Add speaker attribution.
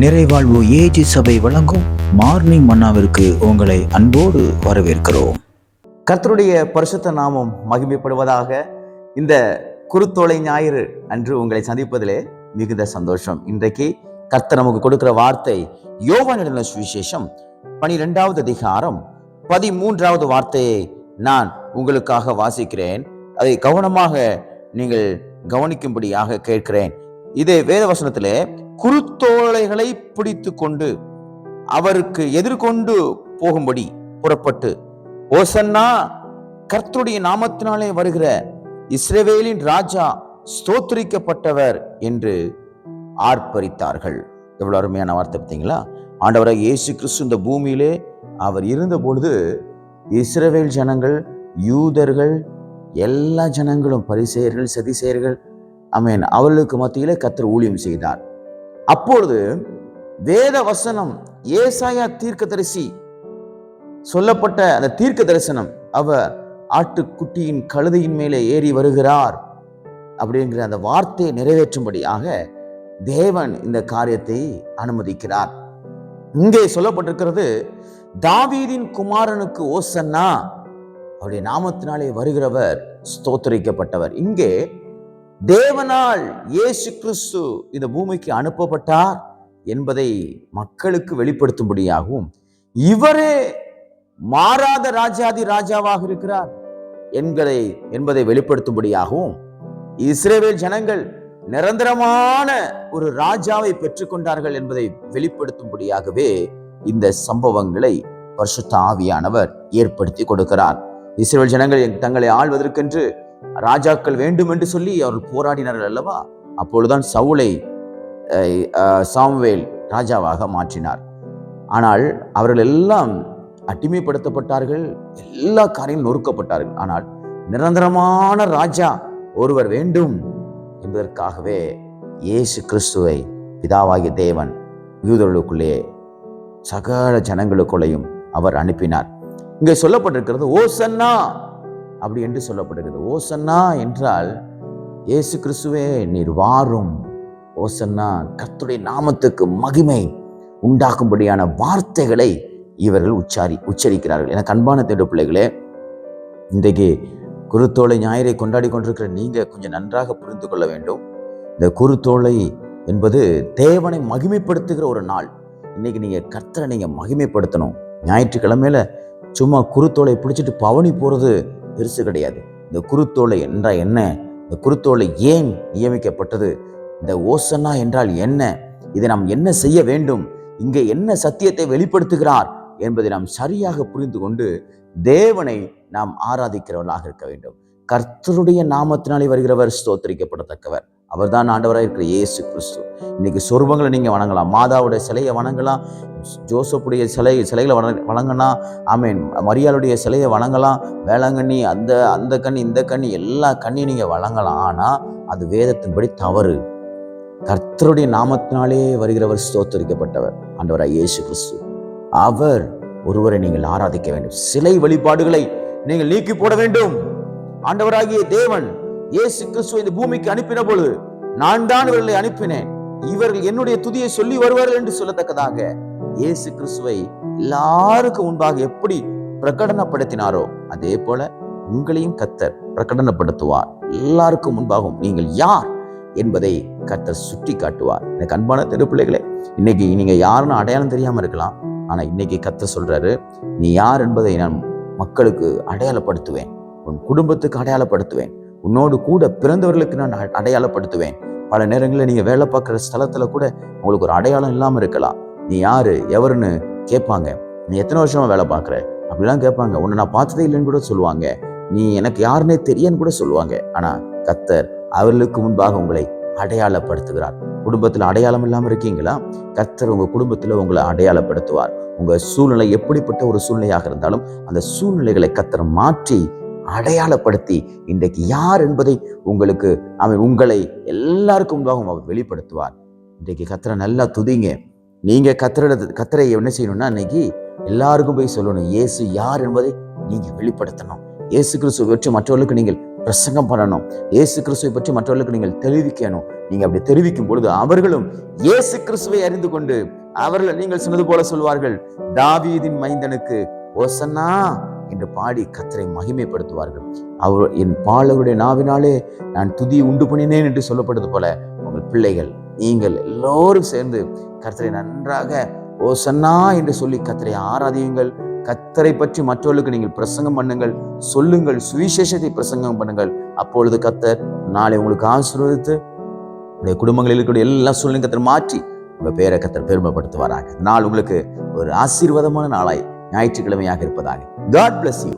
Speaker 1: நிறைவாழ்வு AG சபை வழங்கும் morning மன்னாவிற்கு உங்களை அன்போடு வரவேற்கிறோம்.
Speaker 2: கர்த்தருடைய பரிசுத்த நாமம் மகிமைப்படுவதாக இந்த குருத்தோலை ஞாயிறு அன்று உங்களை சந்திப்பதிலே மிகுந்த சந்தோஷம். இன்றைக்கு கர்த்தர் நமக்கு கொடுக்கிற வார்த்தை யோவானிடம் சுவிசேஷம் பனிரெண்டாவது அதிகாரம் பதிமூன்றாவது வார்த்தையை நான் உங்களுக்காக வாசிக்கிறேன். அதை கவனமாக நீங்கள் கவனிக்கும்படியாக கேட்கிறேன். இதே வேதவசனத்திலே குருத்தோலைகளை பிடித்து கொண்டு அவருக்கு எதிர்கொண்டு போகும்படி புறப்பட்டு ஓசன்னா கர்த்தருடைய நாமத்தினாலே வருகிற இஸ்ரேவேலின் ராஜா ஸ்தோத்திரிக்கப்பட்டவர் என்று ஆர்ப்பரித்தார்கள். எவ்வளவு அருமையான வார்த்தை பார்த்தீங்களா? ஆண்டவராக இயேசு கிறிஸ்து இந்த பூமியிலே அவர் இருந்த பொழுது இஸ்ரவேல் ஜனங்கள் யூதர்கள் எல்லா ஜனங்களும் பரிசெயர்கள் சதிசெயர்கள் அமேன் அவர்களுக்கு மத்தியிலே கத்தர் ஊழியம் செய்தார். அப்பொழுது வேத வசனம் ஏசாயா தீர்க்கதரிசி சொல்லப்பட்ட அந்த தீர்க்க தரிசனம் அவர் ஆட்டுக்குட்டியின் கழுதையின் மேலே ஏறி வருகிறார் அப்படிங்கிற அந்த வார்த்தையை நிறைவேற்றும்படியாக தேவன் இந்த காரியத்தை அனுமதிக்கிறார். இங்கே சொல்லப்பட்டிருக்கிறது தாவீதின் குமாரனுக்கு ஓசன்னா அவருடைய நாமத்தினாலே வருகிறவர் ஸ்தோத்தரிக்கப்பட்டவர். இங்கே தேவனால் இயேசு கிறிஸ்து இந்த பூமிக்கு அனுப்பப்பட்டார் என்பதை மக்களுக்கு வெளிப்படுத்தும்படியாகவும் இவரே மாறாத ராஜாதி ராஜாவாக இருக்கிறார் என்களை என்பதை வெளிப்படுத்தும்படியாகவும் இஸ்ரேவேல் ஜனங்கள் நிரந்தரமான ஒரு ராஜாவை பெற்றுக்கொண்டார்கள் என்பதை வெளிப்படுத்தும்படியாகவே இந்த சம்பவங்களை பரிசுத்த ஆவியானவர் ஏற்படுத்தி கொடுக்கிறார். இஸ்ரேல் ஜனங்கள் தங்களை ஆள்வதற்கென்று ராஜாக்கள் வேண்டும் என்று சொல்லி அவர்கள் போராடினார்கள் அல்லவா? அப்பொழுதுதான் சவுளை சாம்வேல் ராஜாவாக மாற்றினார். ஆனால் அவர்கள் எல்லாம் அடிமைப்படுத்தப்பட்டார்கள் எல்லா காரியம் நொறுக்கப்பட்டார்கள். ஆனால் நிரந்தரமான ராஜா ஒருவர் வேண்டும் என்பதற்காகவே இயேசு கிறிஸ்துவை பிதாவாகிய தேவன் யூதர்களுக்குள்ளே சகல ஜனங்களுக்குள்ளேயும் அவர் அனுப்பினார். இங்கே சொல்லப்பட்டிருக்கிறது ஓசன்னா அப்படி என்று சொல்லப்படுகிறது. ஓசன்னா என்றால் இயேசு கிறிஸ்துவே நீர் வாரும். ஓசன்னா கர்த்துடைய நாமத்துக்கு மகிமை உண்டாக்கும்படியான வார்த்தைகளை இவர்கள் உச்சாரி உச்சரிக்கிறார்கள். என கண்பான தேடு பிள்ளைகளே இன்றைக்கு குருத்தோலை ஞாயிறை கொண்டாடி கொண்டிருக்கிற நீங்கள் கொஞ்சம் நன்றாக புரிந்து கொள்ள வேண்டும். இந்த குருத்தோலை என்பது தேவனை மகிமைப்படுத்துகிற ஒரு நாள். இன்றைக்கி நீங்கள் கர்த்தரை நீங்கள் மகிமைப்படுத்தணும். ஞாயிற்றுக்கிழமையில சும்மா குருத்தோலை பிடிச்சிட்டு பவனி போகிறது பெருசு கிடையாது. இந்த குருத்தோலை என்றால் என்ன? இந்த குருத்தோலை ஏன் நியமிக்கப்பட்டது? இந்த ஓசன்னா என்றால் என்ன? இதை நாம் என்ன செய்ய வேண்டும்? இங்கே என்ன சத்தியத்தை வெளிப்படுத்துகிறார் என்பதை நாம் சரியாக புரிந்து கொண்டு தேவனை நாம் ஆராதிக்கிறவர்களாக இருக்க வேண்டும். கர்த்தருடைய நாமத்தினாலே வருகிறவர் ஸ்தோத்தரிக்கப்படத்தக்கவர். அவர் தான் ஆண்டவராக இருக்கிற இயேசு கிறிஸ்து. இன்னைக்கு சொருபங்களை நீங்கள் வணங்கலாம். மாதாவுடைய சிலையை வணங்கலாம். ஜோசப்புடைய சிலை சிலைகளை வண வணங்கலாம் ஆமீன். மரியாளுடைய சிலையை வணங்கலாம். வேளாங்கண்ணி அந்த அந்த கண்ணி இந்த கண்ணி எல்லா கண்ணியும் நீங்கள் வணங்கலாம் ஆனால் அது வேதத்தின்படி தவறு. கர்த்தருடைய நாமத்தினாலே வருகிறவர் ஸ்தோத்தரிக்கப்பட்டவர். ஆண்டவராக இயேசு கிறிஸ்து. அவர் ஒருவரை நீங்கள் ஆராதிக்க வேண்டும். சிலை வழிபாடுகளை நீங்கள் நீக்கி போட வேண்டும். ஆண்டவராகிய தேவன் இயேசு கிறிஸ்துவை இந்த பூமிக்கு அனுப்பின பொழுது நான் தான் இவர்களை அனுப்பினேன். இவர்கள் என்னுடைய துதியை சொல்லி வருவார்கள் என்று சொல்லத்தக்கதாக இயேசு கிறிஸ்துவை எல்லாருக்கும் முன்பாக எப்படி பிரகடனப்படுத்தினாரோ அதே போல உங்களையும் கத்தர் பிரகடனப்படுத்துவார். எல்லாருக்கும் முன்பாகவும் நீங்கள் யார் என்பதை கத்தர் சுட்டி காட்டுவார் எனக்கு அன்பான தெருப்பிள்ளைகளே இன்னைக்கு நீங்க யாருன்னு அடையாளம் தெரியாம இருக்கலாம். ஆனா இன்னைக்கு கத்த சொல்றாரு நீ யார் என்பதை நான் மக்களுக்கு அடையாளப்படுத்துவேன். உன் குடும்பத்துக்கு அடையாளப்படுத்துவேன். உன்னோடு கூட பிறந்தவர்களுக்கு நான் அடையாளப்படுத்துவேன். பல நேரங்களில் நீங்கள் வேலை பார்க்குற ஸ்தலத்தில் கூட உங்களுக்கு ஒரு அடையாளம் இல்லாமல் இருக்கலாம். நீ யார் எவருன்னு கேட்பாங்க. நீ எத்தனை வருஷமாக வேலை பார்க்குற? அப்படிலாம் கேட்பாங்க. உன்னை நான் பார்த்ததே இல்லைன்னு கூட சொல்லுவாங்க. நீ எனக்கு யாருன்னே தெரியன்னு கூட சொல்லுவாங்க. ஆனால் கத்தர் அவர்களுக்கு முன்பாக உங்களை அடையாளப்படுத்துகிறார். குடும்பத்தில் அடையாளம் இல்லாமல் இருக்கீங்களா? கர்த்தர் உங்கள் குடும்பத்தில் உங்களை அடையாளப்படுத்துவார். உங்கள் சூழ்நிலை எப்படிப்பட்ட ஒரு சூழ்நிலையாக இருந்தாலும் அந்த சூழ்நிலைகளை கத்தர் மாற்றி அடையாளப்படுத்தி இன்றைக்கு யார் என்பதை உங்களுக்கு அவன் உங்களை எல்லாருக்கும் முன்பாகவும் அவர் வெளிப்படுத்துவார். இன்றைக்கு கத்திரை நல்லா துதிங்க. நீங்க கத்திர கத்தரை என்ன செய்யணும்னா இன்னைக்கு எல்லாருக்கும் போய் சொல்லணும். இயேசு யார் என்பதை நீங்க வெளிப்படுத்தணும். இயேசு கிறிஸ்துவை பற்றி மற்றவர்களுக்கு நீங்கள் பிரசங்கம் பண்ணணும். இயேசு கிறிஸ்துவை பற்றி மற்றவர்களுக்கு நீங்கள் தெரிவிக்கணும். நீங்க அப்படி தெரிவிக்கும் பொழுது அவர்களும் இயேசு கிறிஸ்துவை அறிந்து கொண்டு அவர்கள் நீங்கள் சொன்னது போல சொல்வார்கள். தாவீதின் மைந்தனுக்கு ஓசன்னா என்று பாடி கத்தரை மகிமைப்படுத்துவார்கள். அவர் என் பாலவருடைய நாவினாலே நான் துதி உண்டு பண்ணினேன் என்று சொல்லப்படுது போல உங்கள் பிள்ளைகள் நீங்கள் எல்லோரும் சேர்ந்து கர்த்தரை நன்றாக ஓசன்னா என்று சொல்லி கத்தரை ஆராதியுங்கள். கத்தரை பற்றி மற்றவர்களுக்கு நீங்கள் பிரசங்கம் பண்ணுங்கள். சொல்லுங்கள் சுவிசேஷத்தை பிரசங்கம் பண்ணுங்கள். அப்பொழுது கத்தர் நாளை உங்களுக்கு ஆசீர்வதித்து உங்களுடைய குடும்பங்களில் இருக்கக்கூடிய எல்லா சூழ்நிலையும் கத்தர் மாற்றி உங்கள் பேரை கத்தர் பெருமைப்படுத்துவாராக. நாள் உங்களுக்கு ஒரு ஆசீர்வாதமான நாளாய் ஞாயிற்றுக்கிழமையாக இருப்பதாக. God bless you